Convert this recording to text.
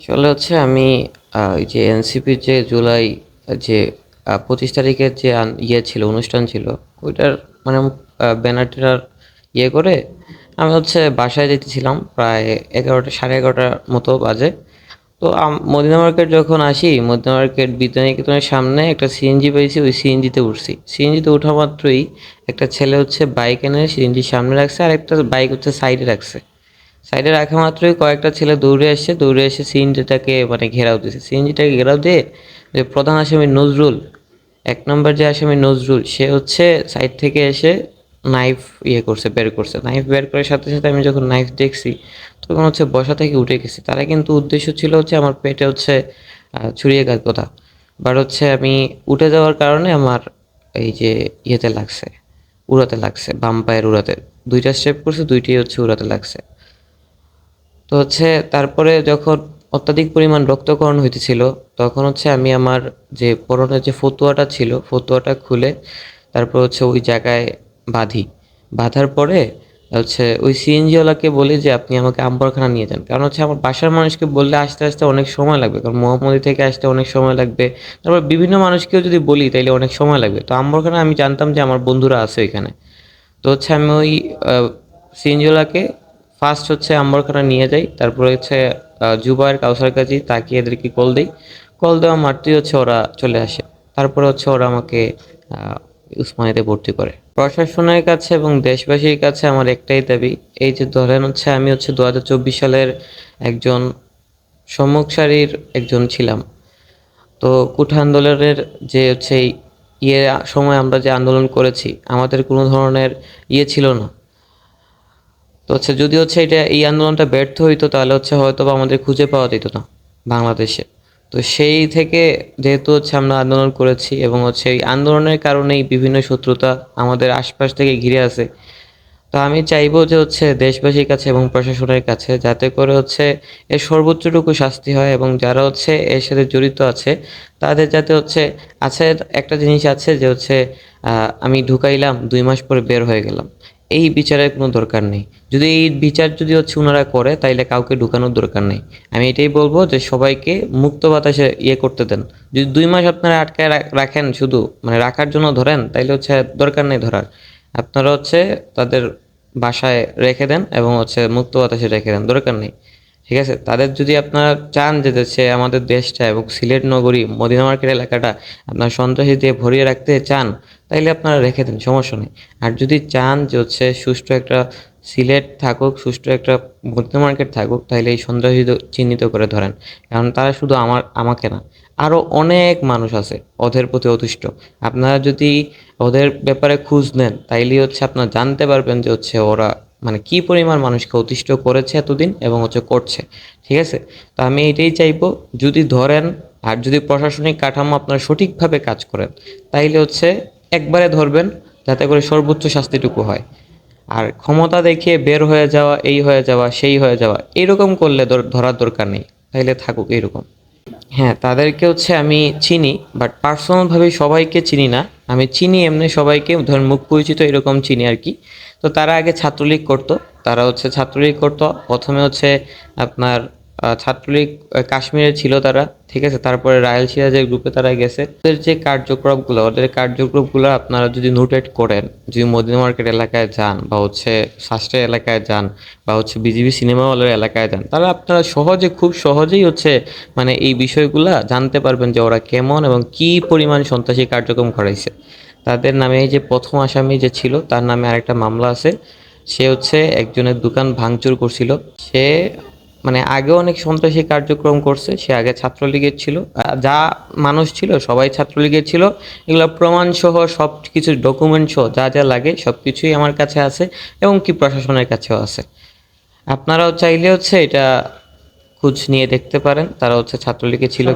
আসলে হচ্ছে আমি এই যে এনসিপির যে জুলাই, যে পঁচিশ তারিখের যে ইয়ে ছিল, অনুষ্ঠান ছিল, ওইটার মানে ব্যানার ট্যানার ইয়ে করে আমি হচ্ছে বাসায় যেতেছিলাম প্রায় এগারোটা, সাড়ে এগারোটার মতো বাজে। তো মদিনা মার্কেট যখন আসি, মদিনা মার্কেট বিদ্যানিকেতনের সামনে একটা সিএনজি পেয়েছি, ওই সিএনজিতে উঠছি। সিএনজিতে ওঠা মাত্রই একটা ছেলে হচ্ছে বাইক এনে সিএনজির সামনে রাখছে আর একটা বাইক হচ্ছে সাইডে রাখছে। সাইডে রাখা মাত্রই কয়েকটা ছেলে দৌড়ে এসে দৌড়ে এসে সিএনজিটাকে মানে ঘেরাও দিয়েছে সিএনজিটাকে ঘেরাও দিয়ে যে প্রধান আসামি নজরুল, এক নম্বর যে আসামি নজরুল, সে হচ্ছে সাইড থেকে এসে নাইফ ইয়ে করছে, বের করছে। নাইফ বের করার সাথে সাথে আমি যখন নাইফ দেখছি, তখন হচ্ছে বসা থেকে উঠে গেছি। তারা কিন্তু উদ্দেশ্য ছিল হচ্ছে আমার পেটে হচ্ছে ছুরিয়ে গাছ কথা বাট হচ্ছে আমি উঠে যাওয়ার কারণে আমার এই যে ইয়েতে লাগছে, উড়াতে লাগছে, বাম পায়ের উড়াতে। দুইটা স্টেপ করছে, দুইটাই হচ্ছে উড়াতে লাগছে। তো হচ্ছে তারপরে যখন অত্যাধিক পরিমাণ রক্তকরণ হইতেছিল, তখন হচ্ছে আমি আমার যে পরনের যে ফতুয়াটা ছিল, ফতুয়াটা খুলে তারপর হচ্ছে ওই জায়গায় বাঁধি। বাঁধার পরে হচ্ছে ওই সিএনজিওয়ালাকে বলি যে, আপনি আমাকে আম্বরখানা নিয়ে যান। কারণ হচ্ছে আমার বাসার মানুষকে বললে আসতে আসতে অনেক সময় লাগবে, কারণ মোহাম্মদী থেকে আসতে অনেক সময় লাগবে। তারপর বিভিন্ন মানুষকেও যদি বলি, তাইলে অনেক সময় লাগবে। তো আম্বরখানা আমি জানতাম যে আমার বন্ধুরা আছে ওইখানে তো হচ্ছে আমি ওই সিনজোলাকে ফার্স্ট হচ্ছে আম্বরখানা নিয়ে যাই তারপরে হচ্ছে জুবায়ের কাউসার কাজী তাকে এদেরকে কল দিই। কল দেওয়া মাত্রই হচ্ছে ওরা চলে আসে। তারপরে হচ্ছে ওরা আমাকে আহ, উসমানিয়াতে ভর্তি করে। প্রশাসনের কাছে এবং দেশবাসীর কাছে আমার একটাই দাবি এই যে ধরেন হচ্ছে আমি হচ্ছে দু হাজার চব্বিশ সালের একজন সম্মুখ সারির একজন ছিলাম। তো কুঠা আন্দোলনের যে হচ্ছে ইয়ে সময় আমরা যে আন্দোলন করেছি আমাদের কোনো ধরনের ইয়ে ছিল না। তো হচ্ছে যদি হচ্ছে এটা এই আন্দোলনটা ব্যর্থ হইতো, তাহলে হচ্ছে হয়তো বা আমাদের খুঁজে পাওয়া যেত না বাংলাদেশে। তো সেই থেকে যেহেতু হচ্ছে আমরা আন্দোলন করেছি এবং হচ্ছে এই আন্দোলনের কারণেই বিভিন্ন শত্রুতা আমাদের আশপাশ থেকে ঘিরে আছে, তো আমি চাইব যে হচ্ছে দেশবাসীর কাছে এবং প্রশাসনের কাছে যাতে করে হচ্ছে এর সর্বোচ্চটুকু শাস্তি হয় এবং যারা হচ্ছে এর সাথে জড়িত আছে, তাদের যাতে হচ্ছে আছে, একটা জিনিস আছে যে হচ্ছে আমি ঢুকাইলাম, দুই মাস পরে বের হয়ে গেলাম। এই বিচারের কোনো দরকার নেই। যদি এই বিচার যদি হচ্ছে ওনারা করে, তাইলে কাউকে ঢুকানোর দরকার নেই। আমি এটাই বলব যে সবাইকে মুক্ত বাতাসে ইয়ে করতে দেন। যদি দুই মাস আপনারা আটকায় রাখেন শুধু মানে রাখার জন্য ধরেন, তাইলে হচ্ছে দরকার নেই ধরার। আপনারা হচ্ছে তাদের বাসায় রেখে দেন এবং হচ্ছে মুক্ত বাতাসে রেখে দেন, দরকার নেই। ঠিক আছে? তাদের যদি আপনারা চান যে সে আমাদের দেশটা এবং সিলেট নগরী, মদিনা মার্কেট এলাকাটা আপনার সন্ত্রাসী দিয়ে ভরিয়ে রাখতে চান তাইলে আপনারা রেখে দেন, সমস্যা নেই। আর যদি চান যে হচ্ছে সুষ্ঠু একটা সিলেট থাকুক, সুষ্ঠু একটা মদিনা মার্কেট থাকুক তাহলে এই সন্ত্রাসী চিহ্নিত করে ধরেন। কারণ তারা শুধু আমার, আমাকে না আরও অনেক মানুষ আছে ওদের প্রতি অতুষ্ট আপনারা যদি ওদের ব্যাপারে খোঁজ নেন, তাইলেই হচ্ছে আপনারা জানতে পারবেন যে হচ্ছে ওরা মানে কি পরিমাণ মানুষকে অতিষ্ঠ করেছে এতদিন এবং হচ্ছে করছে। ঠিক আছে? তো আমি এটাই চাইব, যদি ধরেন আর যদি প্রশাসনিক কাঠামো আপনারা সঠিকভাবে কাজ করেন, তাইলে হচ্ছে একবারে ধরবেন, যাতে করে সর্বোচ্চ শাস্তিটুকু হয়। আর ক্ষমতা দেখিয়ে বের হয়ে যাওয়া, এই হয়ে যাওয়া, সেই হয়ে যাওয়া, এরকম করলে ধরার দরকার নেই। তাইলে থাকুক এরকম হ্যাঁ তাদেরকে হচ্ছে আমি চিনি বাট পার্সোনালভাবে সবাইকে চিনি না। আমি চিনি এমনি সবাইকে, ধরেন মুখ পরিচিত এরকম চিনি আর কি। তো তারা আগে ছাত্রলীগ করতো, তারা হচ্ছে ছাত্রলীগ করতো। প্রথমে হচ্ছে আপনার ছাত্রলীগ কাশ্মীরে ছিল তারা, ঠিক আছে? তারপরে রায়েল সিরাজের গ্রুপে তারা গেছে। ওদের যে কার্যক্রমগুলো, ওদের কার্যক্রমগুলো আপনারা যদি নোটেট করেন, যদি মদিনা মার্কেট এলাকায় যান বা হচ্ছে শাস্ত্রের এলাকায় যান বা হচ্ছে বিজিবি সিনেমা হলের এলাকায় যান, তাহলে আপনারা সহজে, খুব সহজেই হচ্ছে মানে এই বিষয়গুলা জানতে পারবেন যে ওরা কেমন এবং কি পরিমাণ সন্ত্রাসী কার্যক্রম করাইছে। তাদের নামে এই যে প্রথম আসামি যে ছিল, তার নামে আরেকটা মামলা আছে। সে হচ্ছে একজনের দোকান ভাঙচুর করছিল। সে মানে আগে অনেক সন্ত্রাসী কার্যক্রম করছে, সে আগে ছাত্রলীগের ছিল। যা মানুষ ছিল, সবাই ছাত্রলীগের ছিল। এগুলো প্রমাণসহ সব কিছু ডকুমেন্ট সহ যা যা লাগে সব কিছুই আমার কাছে আছে এবং কি প্রশাসনের কাছেও আছে। আপনারাও চাইলে হচ্ছে এটা খোঁজ নিয়ে দেখতে পারেন, তারা হচ্ছে ছাত্রলীগে ছিল।